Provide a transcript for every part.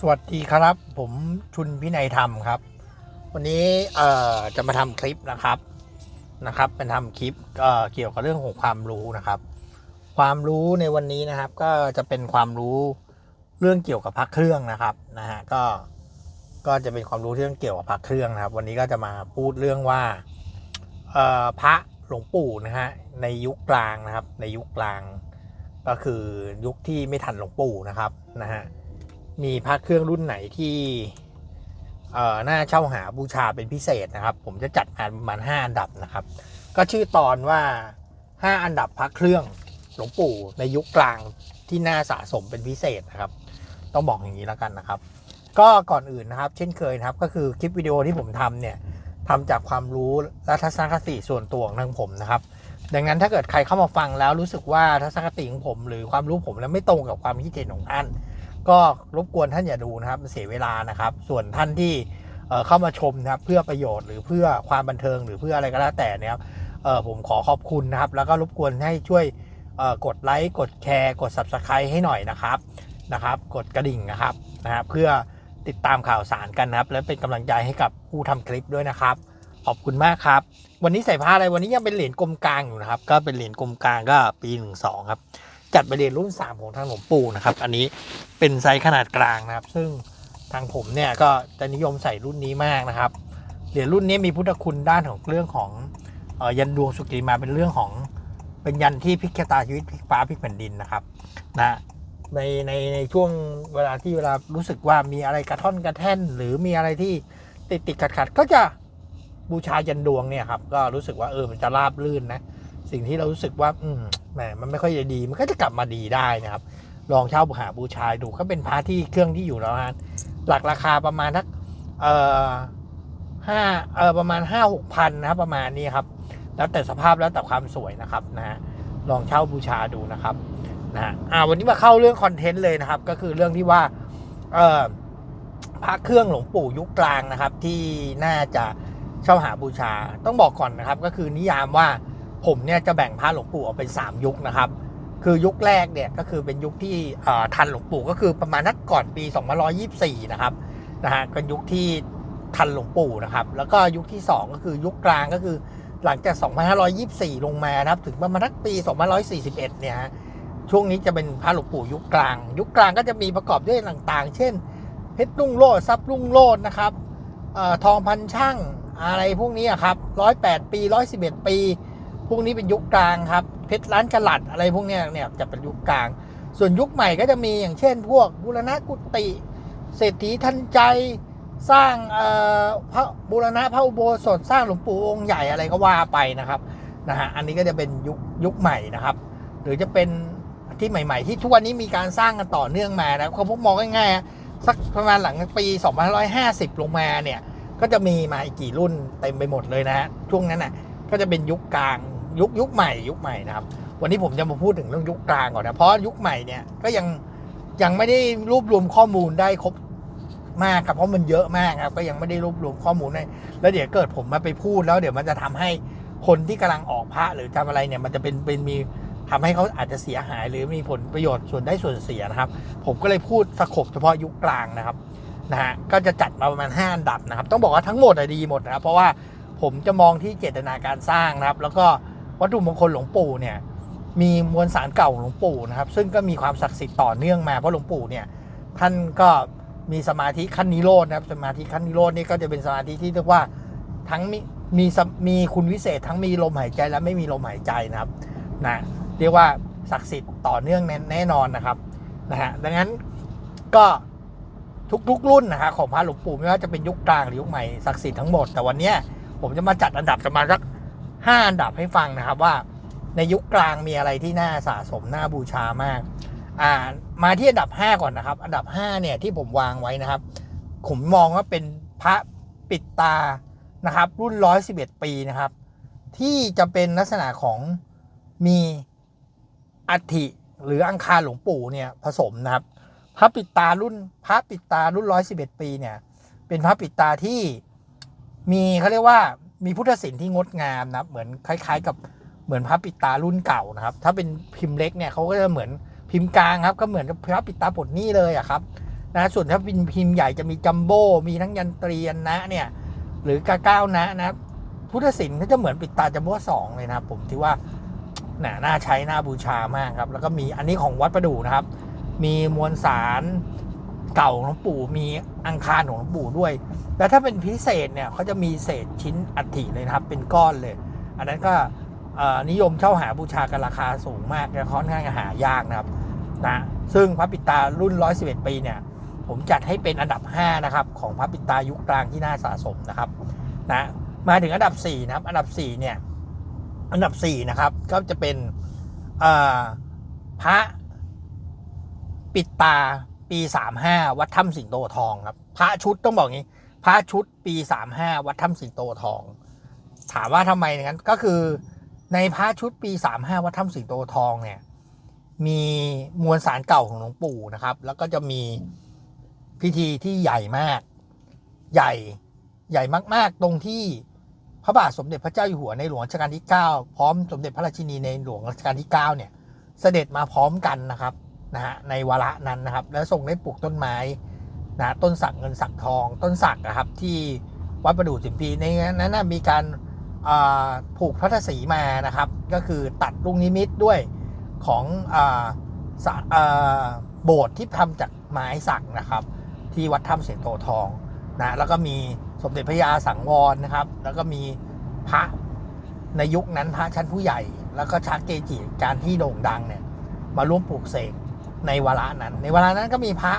สวัสดีครับ ผมชุนพินัยธรรมครับ วันนี้เอ่อจะมาทำคลิปนะครับนะครับเป็นทำคลิปก็เกี่ยวกับเรื่องของความรู้นะครับ ความรู้ในวันนี้นะครับ ก็จะเป็นความรู้เรื่องเกี่ยวกับพระเครื่องนะครับนะฮะก็ก็จะเป็นความรู้เรื่องเกี่ยวกับพระเครื่องนะครับ วันนี้ก็จะมาพูดเรื่องว่าเอ่อพระหลวงปู่นะฮะในยุคกลางนะครับ ในยุคกลาง ก็คือยุคที่ไม่ทันหลวงปู่นะครับนะฮะ มีพระเครื่องรุ่นไหนที่เอ่อน่าเช่าหาบูชาเป็นพิเศษนะครับ ผมจะจัดมาประมาณ5อันดับนะครับ ก็ชื่อตอนว่า 5 อันดับพระเครื่องหลวงปู่ในยุคกลางที่น่าสะสมเป็นพิเศษนะครับ ต้องบอกอย่างนี้แล้วกันนะครับ ก็ก่อนอื่นนะครับ เช่นเคยนะครับ ก็คือคลิปวิดีโอที่ผมทำเนี่ยทำจากความรู้และทัศนคติส่วนตัวของทางผมนะครับ ดังนั้นถ้าเกิดใครเข้ามาฟังแล้วรู้สึกว่าทัศนคติของผม หรือความรู้ผมแล้วไม่ตรงกับความคิดเห็นของท่าน ก็รบกวนท่านอย่าดูนะครับเสียเวลานะครับ ส่วนท่านที่เเข้ามาชมนะครับเพื่อประโยชน์หรือเพื่อความบันเทิงหรือเพื่ออะไรก็แล้วแต่เนี่ยครับผมขอขอบคุณนะครับ แล้วก็รบกวนให้ช่วยกดไลค์กดแชร์กด subscribe ให้หน่อยนะครับนะครับ กดกระดิ่งนะครับนะครับเพื่อติดตามข่าวสารกันนะครับ และเป็นกำลังใจให้กับผู้ทำคลิปด้วยนะครับ ขอบคุณมากครับ วันนี้ใส่ผ้าอะไรวันนี้ยังเป็นเหรียญกลมกลางอยู่นะครับ ก็เป็นเหรียญกลมกลางก็ปีหนึ่งสองครับ จัดไปเรียญรุ่น 3 ของทางหลวงปู่นะครับ อันนี้เป็นไซส์ขนาดกลางนะครับ ซึ่งทางผมเนี่ยก็จะนิยมใส่รุ่นนี้มากนะครับ เหรียญรุ่นนี้มีพุทธคุณด้านของเรื่องของออยันดวงสุกิมาเป็นเรื่องของเป็นยันที่พลิกชะตาชีวิตพลิกฟ้าพลิกแผ่นดินนะครับนะในในในช่วงเวลาที่เวลารู้สึกว่ามีอะไรกระท่อนกระแท่น หรือมีอะไรที่ติดติดขัดขัดก็จะบูชายันดวงเนี่ยครับก็รู้สึกว่าเออมันจะราบลื่นนะ สิ่งที่เรารู้สึกว่าอืมแหมมันไม่ค่อยจะดี มันก็จะกลับมาดีได้นะครับ ลองเช่าหาบูชาดูก็เป็นพระที่เครื่องที่อยู่แล้วฮะหลักราคาประมาณทักเอ่อห้าเออประมาณห้าหกพันนะครับประมาณนี้ครับ แล้วแต่สภาพแล้วแต่ความสวยนะครับนะฮะลองเช่าบูชาดูนะครับนะฮะอ่าวันนี้มาเข้าเรื่องคอนเทนต์เลยนะครับ ก็คือเรื่องที่ว่าเออพระเครื่องหลวงปู่ยุคกลางนะครับ ที่น่าจะเช่าหาบูชาต้องบอกก่อนนะครับ ก็คือนิยามว่า ผมเนี่ยจะแบ่งพระหลวงปู่ออกเป็น 3 ยุคนะครับ คือยุคแรกเนี่ยก็คือเป็นยุคที่เอ่อทันหลวงปู่ก็คือประมาณนักก่อนปี2524 นะครับนะฮะก็ยุคที่ทันหลวงปู่นะครับ แล้วก็ยุคที่ 2 ก็คือยุคกลางก็คือหลังจาก 2524 ลงมานะครับ ถึงประมาณนักปี 2541 เนี่ยฮะช่วงนี้จะเป็นพระหลวงปู่ยุคกลาง ยุคกลางก็จะมีประกอบด้วยต่างๆ เช่นเพชรรุ่งโรจน์ทรัพย์รุ่งโรจน์นะครับอทองพันช่างอะไรพวกนี้อะครับ108ปี111ปี วกนี้เป็นยุคกลางครับเพชรล้านกะลัดอะไรพวกเนี้ยเนี่ยจะเป็นยุคกลาง ส่วนยุคใหม่ก็จะมีอย่างเช่น พวกบูรณะกุฏิเศรษฐีทันใจสร้างเอ่อพระบูรณะพระอุโบสถสร้างหลวงปู่องค์ใหญ่อะไรก็ว่าไปนะครับนะฮะอันนี้ก็จะเป็นยุคยุคใหม่นะครับ หรือจะเป็นที่ใหม่ ๆ ที่ทุกวันนี้มีการสร้างกันต่อเนื่องมานะเขาพวกมองง่ายๆสักประมาณหลังปี 2550 ลงมาเนี่ยก็จะมีมาอีกกี่รุ่นเต็มไปหมดเลยนะฮะช่วงนั้นน่ะก็จะเป็นยุคกลาง ยุคยุคใหม่ยุคใหม่นะครับ วันนี้ผมจะมาพูดถึงเรื่องยุคกลางก่อนนะเพราะยุคใหม่เนี่ยก็ยังยังไม่ได้รวบรวมข้อมูลได้ครบมากครับเพราะมันเยอะมากครับก็ยังไม่ได้รวบรวมข้อมูลได้แล้วเดี๋ยวเกิดผมมาไปพูดแล้วเดี๋ยวมันจะทำให้คนที่กำลังออกพระหรือทำอะไรเนี่ยมันจะเป็นเป็นมีทำให้เขาอาจจะเสียหายหรือมีผลประโยชน์ส่วนได้ส่วนเสียนะครับ ผมก็เลยพูดสโคบเฉพาะยุคกลางนะครับนะฮะก็จะจัดมาประมาณ5อันดับนะครับ ต้องบอกว่าทั้งหมดอะดีหมดนะครับ เพราะว่าผมจะมองที่เจตนาการสร้างนะครับ แล้วก็ วัตถุมงคลหลวงปู่เนี่ยมีมวลสารเก่าหลวงปู่นะครับ ซึ่งก็มีความศักดิ์สิทธิ์ต่อเนื่องมาเพราะหลวงปู่เนี่ยท่านก็มีสมาธิขั้นนิโรธนะครับ สมาธิขั้นนิโรธนี่ก็จะเป็นสมาธิที่เรียกว่าทั้งมีมีมีคุณวิเศษ ทั้งมีลมหายใจและไม่มีลมหายใจนะครับนะเรียกว่าศักดิ์สิทธิ์ต่อเนื่องแน่แน่นอนนะครับนะฮะดังนั้นก็ทุกๆรุ่นนะฮะของพระหลวงปู่ไม่ว่าจะเป็นยุคกลางหรือยุคใหม่ศักดิ์สิทธิ์ทั้งหมดแต่วันนี้ผมจะมาจัดอันดับประมาณสัก ห้าอันดับให้ฟังนะครับว่าในยุคกลางมีอะไรที่น่าสะสมน่าบูชามาก อ่า มาที่อันดับ 5 ก่อนนะครับ อันดับ 5 เนี่ยที่ผมวางไว้นะครับ ผมมองว่าเป็นพระปิดตานะครับ รุ่น 111 ปีนะครับ ที่จะเป็นลักษณะของมีอัฐิหรืออังคารหลวงปู่เนี่ยผสมนะครับ พระปิดตารุ่นพระปิดตารุ่น 111 ปีเนี่ย เป็นพระปิดตาที่มีเขาเรียกว่า มีพุทธศิลป์ที่งดงามนะครับเหมือนคล้าย ๆ กับเหมือนพระปิตารุ่นเก่านะครับ ถ้าเป็นพิมพ์เล็กเนี่ยเขาก็จะเหมือนพิมพ์กลางครับ ก็เหมือนกับพระปิตาปลดนี้เลยอะครับนะส่วนถ้าเป็นพิมพ์ใหญ่จะมีจัมโบ้มีทั้งยันตรียันนะเนี่ยหรือกาก้าวนะนะครับพุทธศิลป์ก็จะเหมือนปิดตาจัมโบ้สองเลยนะครับผมที่ว่าน่าน่าใช้น่าบูชามากครับ แล้วก็มีอันนี้ของวัดประดู่นะครับ มีมวลสาร เก่าของหลวงปู่มีอังคารของหลวงปู่ด้วย แล้วถ้าเป็นพิเศษเนี่ยเขาจะมีเศษชิ้นอัฐิเลยนะครับ เป็นก้อนเลย อันนั้นก็นิยมเช่าหาบูชากันราคาสูงมากและค่อนข้างจะหายากนะครับนะซึ่งพระปิตารุ่น 111 ปีเนี่ย ผมจัดให้เป็นอันดับ 5 นะครับ ของพระปิตายุคกลางที่น่าสะสมนะครับนะมาถึงอันดับ 4 นะครับ อันดับ 4 เนี่ย อันดับ 4 นะครับ ก็จะเป็นพระปิตา ปี 35 วัดถ้ำสิงโตทองครับ พระชุดต้องบอกงี้พระชุดปี 35 วัดถ้ำสิงโตทอง ถามว่าทำไมอย่างนั้นก็คือในพระชุดปี 35 วัดถ้ำสิงโตทองเนี่ยมีมวลสารเก่าของหลวงปู่นะครับ แล้วก็จะมีพิธีที่ใหญ่มาก ใหญ่ใหญ่มาก ๆ ตรงที่พระบาทสมเด็จพระเจ้าอยู่หัวในหลวงรัชกาลที่ 9 พร้อมสมเด็จพระราชินีในหลวงรัชกาลที่ 9 เนี่ย เสด็จมาพร้อมกันนะครับ นะฮะในวาระนั้นนะครับ แล้วทรงได้ปลูกต้นไม้นะต้นสักเงินสักทองต้นสักนะครับที่วัดประดู่สิมพีในนั้นนะมีการผูกพระทศีมานะครับ ก็คือตัดลูกนิมิตด้วยของอโบสถ์ที่ทำจากไม้สักนะครับ ที่วัดถ้ำเสียงโตทองนะแล้วก็มีสมเด็จพระยาสังวรนะครับ แล้วก็มีพระในยุคนั้นพระชั้นผู้ใหญ่ แล้วก็ชักเกจิการที่โด่งดังเนี่ยมาร่วมปลูกเสก ในวาระนั้น ในวาระนั้นก็มีพระ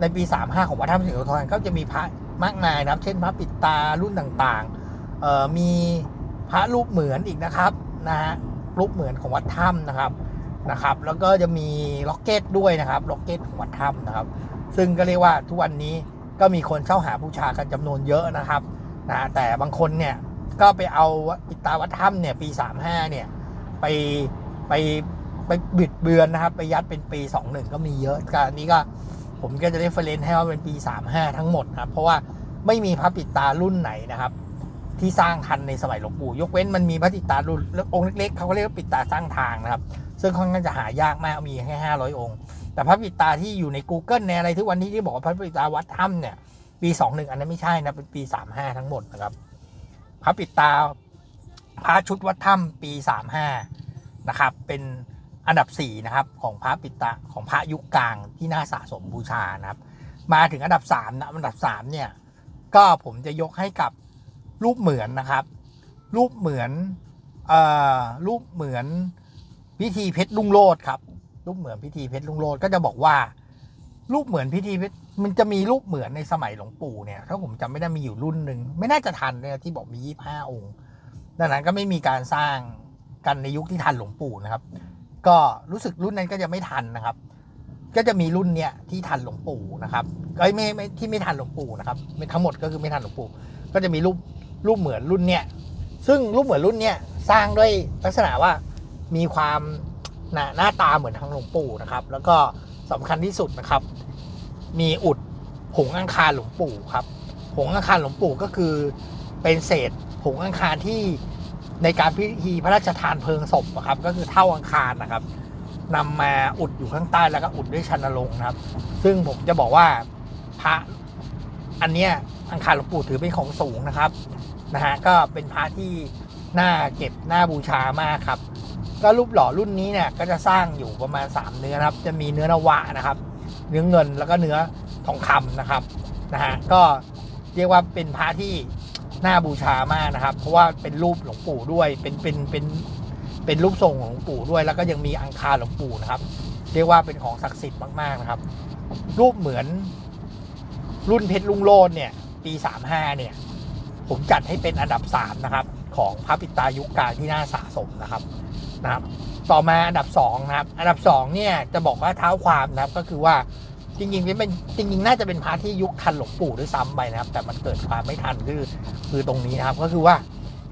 ในปี 35 ของวัดถ้ำเสียงโตทองก็จะมีพระมากมายนะครับ เช่นพระปิดตารุ่นต่างๆมีพระรูปเหมือนอีกนะครับนะฮะรูปเหมือนของวัดถ้ำนะครับนะครับ แล้วก็จะมีล็อกเก็ตด้วยนะครับล็อกเก็ตของวัดถ้ำนะครับ ซึ่งก็เรียกว่าทุกวันนี้ก็มีคนเช่าหาบูชากันจำนวนเยอะนะครับนะแต่บางคนเนี่ยก็ไปเอาปิดตาวัดถ้ำเนี่ยปี 35เนี่ยไปไป ไปบิดเบือนนะครับ ไปยัดเป็นปี 21 ก็มีเยอะก็อันนี้ก็ผมก็จะได้เฟรนให้ว่าเป็นปี 35 ทั้งหมดนะครับ เพราะว่าไม่มีพระปิดตารุ่นไหนนะครับ ที่สร้างทันในสมัยหลวงปู่ยกเว้นมันมีพระปิดตารุ่นองค์เล็กๆเขาก็เรียกว่าปิดตาสร้างทางนะครับ ซึ่งค่อนข้างจะหายากมากมีแค่500 องค์ แต่พระปิดตาที่อยู่ใน Google ในอะไรทุกวันนี้ที่บอกว่าพระปิดตาวัดถ้ำเนี่ยปี 21 อันนั้นไม่ใช่นะเป็นปี 35 ทั้งหมดนะครับพระปิดตาพระชุดวัดถ้ำปี 35 นะครับ เป็น อันดับ4นะครับของพระปิตาของพระยุคกลางที่น่าสะสมบูชานะครับ มาถึงอันดับ3นะอันดับ3เนี่ยก็ผมจะยกให้กับรูปเหมือนนะครับ รูปเหมือนเอ่อรูปเหมือนพิธีเพชรลุงโลดครับ รูปเหมือนพิธีเพชรลุงโลดก็จะบอกว่า รูปเหมือนพิธีเพชรมันจะมีรูปเหมือนในสมัยหลวงปู่เนี่ยถ้าผมจำไม่ได้มีอยู่รุ่นหนึ่งไม่น่าจะทันเลยที่บอกมียี่ห้าองค์ ดังนั้นก็ไม่มีการสร้างกันในยุคที่ทันหลวงปู่นะครับ ก็รู้สึกรุ่นนั้นก็จะไม่ทันนะครับ ก็จะมีรุ่นเนี้ยที่ทันหลวงปู่นะครับก็ไม่ไม่ที่ไม่ทันหลวงปู่นะครับทั้งหมดก็คือไม่ทันหลวงปู่ ก็จะมีรูปรูปเหมือนรุ่นเนี้ยซึ่งรูปเหมือนรุ่นเนี้ยสร้างด้วยลักษณะว่ามีความหน้าหน้าตาเหมือนทางหลวงปู่นะครับ แล้วก็สำคัญที่สุดนะครับ มีอุดผงอังคารหลวงปู่ครับผงอังคารหลวงปู่ก็คือเป็นเศษผงอังคารที่ ในการพิธีพระราชทานเพลิงศพอะครับ ก็คือเท่าอังคารนะครับนำมาอุดอยู่ข้างใต้แล้วก็อุดด้วยชันนรงนะครับ ซึ่งผมจะบอกว่าพระอันเนี้ยอังคารหลวงปู่ถือเป็นของสูงนะครับนะฮะก็เป็นพระที่น่าเก็บน่าบูชามากครับ ก็รูปหล่อรุ่นนี้เนี่ยก็จะสร้างอยู่ประมาณ 3 เนื้อนะครับ จะมีเนื้อนวะนะครับ เนื้อเงินแล้วก็เนื้อทองคำนะครับนะฮะก็เรียกว่าเป็นพระที่ น่าบูชามากนะครับ เพราะว่าเป็นรูปหลวงปู่ด้วย เป็นเป็นเป็นเป็นรูปทรงของหลวงปู่ด้วย แล้วก็ยังมีอังคารหลวงปู่นะครับ เรียกว่าเป็นของศักดิ์สิทธิ์มากๆนะครับ รูปเหมือนรุ่นเพชรลุงโลดเนี่ย ปี 35 เนี่ย ผมจัดให้เป็นอันดับ 3 นะครับ ของพระปิตายุคกาที่น่าสะสมนะครับนะครับ ต่อมาอันดับ 2 นะครับ อันดับ 2 เนี่ยจะบอกว่าเท้าความนะครับก็คือว่า จริงๆเป็นจริงๆน่าจะเป็นพระที่ยุคทันหลวงปู่ด้วยซ้ำไปนะครับ แต่มันเกิดความไม่ทันคือคือตรงนี้นะครับ ก็คือว่า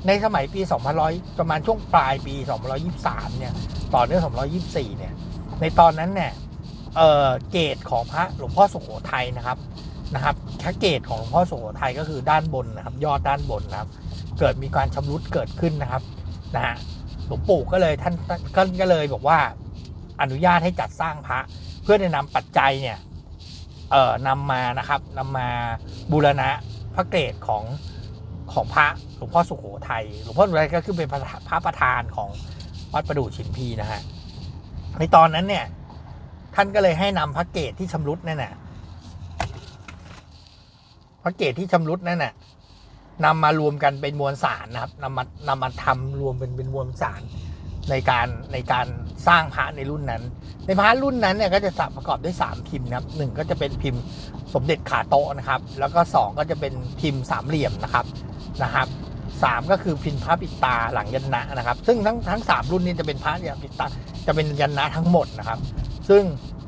ในสมัยปี 2100 ประมาณช่วงปลายปี 2123 เนี่ย ต่อเนื่อง2124 เนี่ย ในตอนนั้นเนี่ยเออเกตของพระหลวงพ่อสุโขทัยนะครับนะครับแค่เกตของหลวงพ่อสุโขทัยก็คือด้านบนนะครับ ยอดด้านบนนะครับ เกิดมีการชำรุดเกิดขึ้นนะครับนะฮะหลวงปู่ก็เลยท่านก็ก็เลยบอกว่าอนุญาตให้จัดสร้างพระ เพื่อจะนำปัจจัยเนี่ย เอ่อนำมานะครับนำมาบูรณะพระเกศของของพระหลวงพ่อสุโขทัยหลวงพ่อสุโขทัยก็คือเป็นพระพระประธานของวัดประดู่ชิมพีนะฮะในตอนนั้นเนี่ย ท่านก็เลยให้นำพระเกศที่ชำรุดนั่นน่ะพระเกศที่ชำรุดนั่นน่ะนำมารวมกันเป็นมวลสารนะครับนำมานำมาทำรวมเป็นเป็นมวลสาร ในการในการสร้างพระในรุ่นนั้น ในพระรุ่นนั้นเนี่ยก็จะประกอบด้วย 3 พิมพ์นะครับหนึ่งก็จะเป็นพิมพ์สมเด็จขาโตนะครับ แล้วก็ 2 ก็จะเป็นพิมพ์สามเหลี่ยมนะครับนะครับสามก็คือพิมพ์พระปิดตาหลังยันนะนะครับ ซึ่งทั้งทั้งสามรุ่นนี้จะเป็นพระเนี่ยปิดตาจะเป็นยันนะทั้งหมดนะครับ ซึ่ง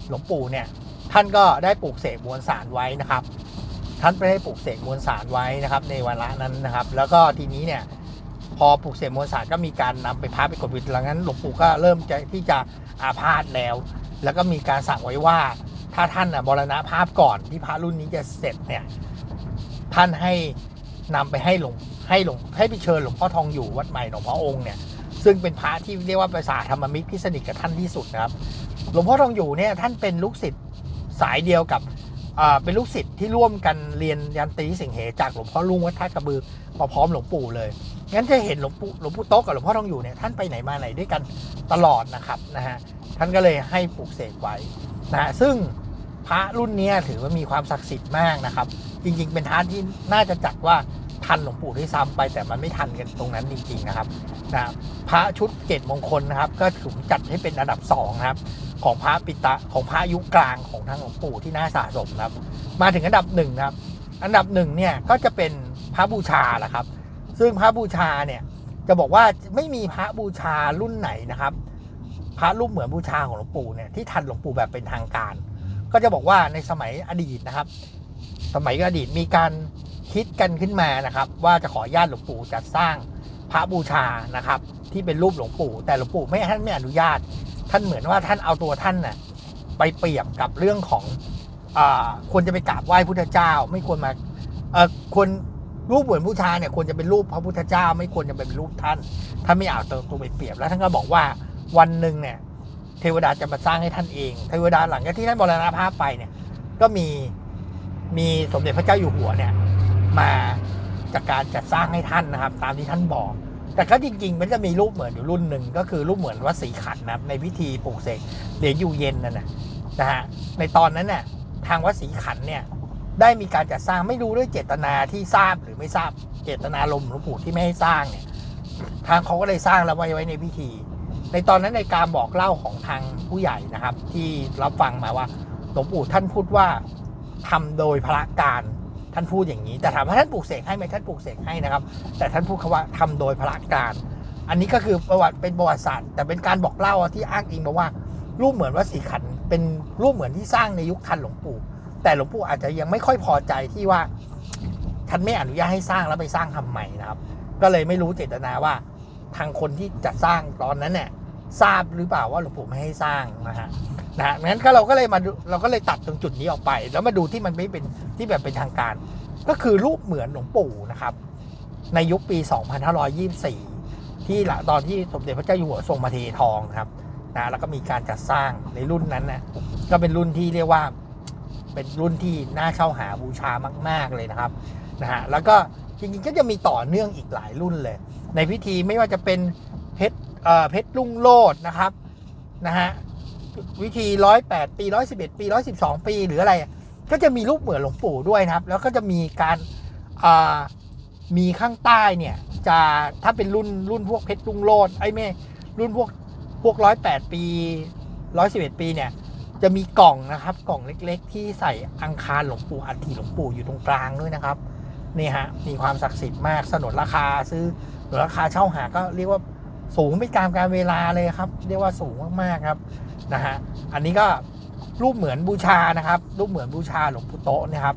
หลวงปู่เนี่ยท่านก็ได้ปลูกเสกมวลสารไว้นะครับ ท่านไปได้ปลูกเสกมวลสารไว้นะครับ ในวาระนั้นนะครับ แล้วก็ทีนี้เนี่ย พอปลูกเสกมวลสารก็มีการนำไปพาไปกดวิญหลังนั้นหลวงปู่ก็เริ่มจะที่จะอาพาธแล้ว แล้วก็มีการสั่งไว้ว่า ถ้าท่านน่ะมรณภาพก่อนที่พระรุ่นนี้จะเสร็จเนี่ยท่านให้นำไปให้หลวงให้หลวงให้ไปเชิญหลวงพ่อทองอยู่วัดใหม่หลวงพ่อองค์เนี่ยซึ่งเป็นพระที่เรียกว่าประสาธรรมมิตรที่สนิทกับท่านที่สุดนะครับ หลวงพ่อทองอยู่เนี่ยท่านเป็นลูกศิษย์สายเดียวกับ เป็นลูกศิษย์ที่ร่วมกันเรียนยันตีสิงเหจากหลวงพ่อลุงวัดท่ากระบือมาพร้อมหลวงปู่เลย งั้นจะเห็นหลวงปู่หลวงปู่โต๊ะกับหลวงพ่อทองอยู่เนี่ยท่านไปไหนมาไหนด้วยกันตลอดนะครับนะฮะท่านก็เลยให้ปลูกเสกไว้นะฮะซึ่งพระรุ่นเนี้ยถือว่ามีความศักดิ์สิทธิ์มากนะครับ จริงๆ เป็นท่านที่น่าจะจัดว่า ทันหลวงปู่ด้วยซ้ำไป แต่มันไม่ทันกันตรงนั้นจริงๆนะครับนะพระชุดเกตมงคลนะครับ ก็ถูกจัดให้เป็นอันดับสองนะครับของพระปิตะของพระยุคกลางของทางหลวงปู่ที่น่าสะสมครับ มาถึงอันดับหนึ่งนะครับอันดับหนึ่งเนี่ยก็จะเป็นพระบูชาแหละครับ ซึ่งพระบูชาเนี่ยจะบอกว่าไม่มีพระบูชารุ่นไหนนะครับ พระรูปเหมือนบูชาของหลวงปู่เนี่ยที่ทันหลวงปู่แบบเป็นทางการ ก็จะบอกว่าในสมัยอดีตนะครับ สมัยอดีตมีการ คิดกันขึ้นมานะครับ ว่าจะขอญาตหลวงปู่จัดสร้างพระบูชานะครับ ที่เป็นรูปหลวงปู่ แต่หลวงปู่ไม่ท่านไม่อนุญาต ท่านเหมือนว่าท่านเอาตัวท่านน่ะไปเปรียบกับเรื่องของอควรจะไปกราบไหว้พุทธเจ้า ไม่ควรมาควรรูปเหมือนบูชาเนี่ยควรจะเป็นรูปพระพุทธเจ้า ไม่ควรจะเป็นรูปท่านท่านไม่เอาตัวตัวไปเปรียบแล้วท่านก็บอกว่าวันหนึ่งเนี่ยเทวดาจะมาสร้างให้ท่านเองเทวดาหลังจากที่ท่านมรณภาพไปเนี่ยก็มีมีสมเด็จพระเจ้าอยู่หัวเนี่ย มาจากการจัดสร้างให้ท่านนะครับ ตามที่ท่านบอก แต่ก็จริง ๆ มันจะมีรูปเหมือนอยู่รุ่นหนึ่งก็คือรูปเหมือนวัดศรีขันนะครับในพิธีปลูกเสกเหรียญอยู่เย็นนั่นนะนะฮะในตอนนั้นเนี่ยทางวัดศรีขันเนี่ยได้มีการจัดสร้างไม่รู้ด้วยเจตนาที่ทราบหรือไม่ทราบเจตนาลมหลวงปู่ที่ไม่ให้สร้างเนี่ยทางเขาก็เลยสร้างแล้วไว้ไว้ในพิธี ในตอนนั้นในการบอกเล่าของทางผู้ใหญ่นะครับ ที่รับฟังมาว่าหลวงปู่ท่านพูดว่าทำโดยพระการ ท่านพูดอย่างนี้ แต่ถามว่าท่านปลูกเสกให้ไหมท่านปลูกเสกให้นะครับ แต่ท่านพูดคำว่าทำโดยพระการ อันนี้ก็คือประวัติเป็นประวัติศาสตร์แต่เป็นการบอกเล่าที่อ้างอิงมาว่า รูปเหมือนวัดศรีขันเป็นรูปเหมือนที่สร้างในยุคทันหลวงปู่แต่หลวงปู่อาจจะยังไม่ค่อยพอใจที่ว่าท่านไม่อนุญาตให้สร้างแล้วไปสร้างทำใหม่นะครับ ก็เลยไม่รู้เจตนาว่า ทางคนที่จัดสร้างตอนนั้นเนี่ยทราบหรือเปล่าว่าหลวงปู่ไม่ให้สร้างนะฮะ นะงั้นก็เราก็เลยมาเราก็เลยตัดตรงจุดนี้ออกไป แล้วมาดูที่มันไม่เป็นที่แบบเป็นทางการ ก็คือรูปเหมือนหลวงปู่นะครับ ในยุคปี 2524 ที่หลังตอนที่สมเด็จพระเจ้าอยู่หัวทรงมาเททองครับนะแล้วก็มีการจัดสร้างในรุ่นนั้นนะก็เป็นรุ่นที่เรียกว่าเป็นรุ่นที่น่าเช่าหาบูชามาก ๆเลยนะครับนะฮะแล้วก็จริงๆก็จะมีต่อเนื่องอีกหลายรุ่นเลย ในพิธีไม่ว่าจะเป็นเพชรเอ่อเพชรลุ่งโลดนะครับนะฮะ วิธีร้อยแปดปีร้อยสิบเอ็ดปีร้อยสิบสองปีหรืออะไร ก็จะมีรูปเหมือนหลวงปู่ด้วยนะครับ แล้วก็จะมีการมีข้างใต้เนี่ยจะถ้าเป็นรุ่นรุ่นพวกเพชรลุงโลดไอ้ไม่รุ่นพวกพวกร้อยแปดปีร้อยสิบเอ็ดปีเนี่ยจะมีกล่องนะครับกล่องเล็กๆ ที่ใส่อังคารหลวงปู่อัฐิหลวงปู่อยู่ตรงกลางด้วยนะครับนี่ฮะมีความศักดิ์สิทธิ์มากสนนราคาซื้อหรือราคาเช่าหาก็เรียกว่าสูงไปตามการเวลาเลยครับ เรียกว่าสูงมากๆครับ นะฮะอันนี้ก็รูปเหมือนบูชานะครับ รูปเหมือนบูชาหลวงปู่โตนะครับ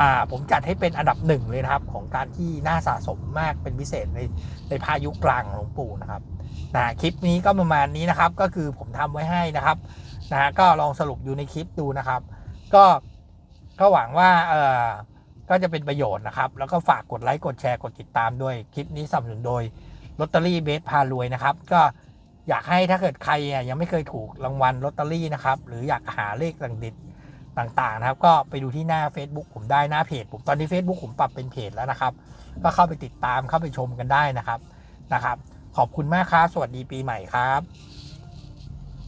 อ่าผมจัดให้เป็นอันดับหนึ่งเลยนะครับ ของการที่น่าสะสมมากเป็นพิเศษในในพายุกลางหลวงปู่นะครับนะคลิปนี้ก็ประมาณนี้นะครับ ก็คือผมทำไว้ให้นะครับนะฮะก็ลองสรุปอยู่ในคลิปดูนะครับ ก็ก็หวังว่าเออก็จะเป็นประโยชน์นะครับ แล้วก็ฝากกดไลค์กดแชร์กดติดตามด้วยคลิปนี้สนับสนุนโดยลอตเตอรี่เบสพารวยนะครับ ก็ อยากให้ถ้าเกิดใครยังไม่เคยถูกรางวัลลอตเตอรี่นะครับ หรืออยากหาเลขต่างดิดต่างๆนะครับ ก็ไปดูที่หน้า Facebook ผมได้หน้าเพจผมตอนนี้ Facebook ผมปรับเป็นเพจแล้วนะครับ ก็เข้าไปติดตามเข้าไปชมกันได้นะครับนะครับ ขอบคุณมากครับสวัสดีปีใหม่ครับ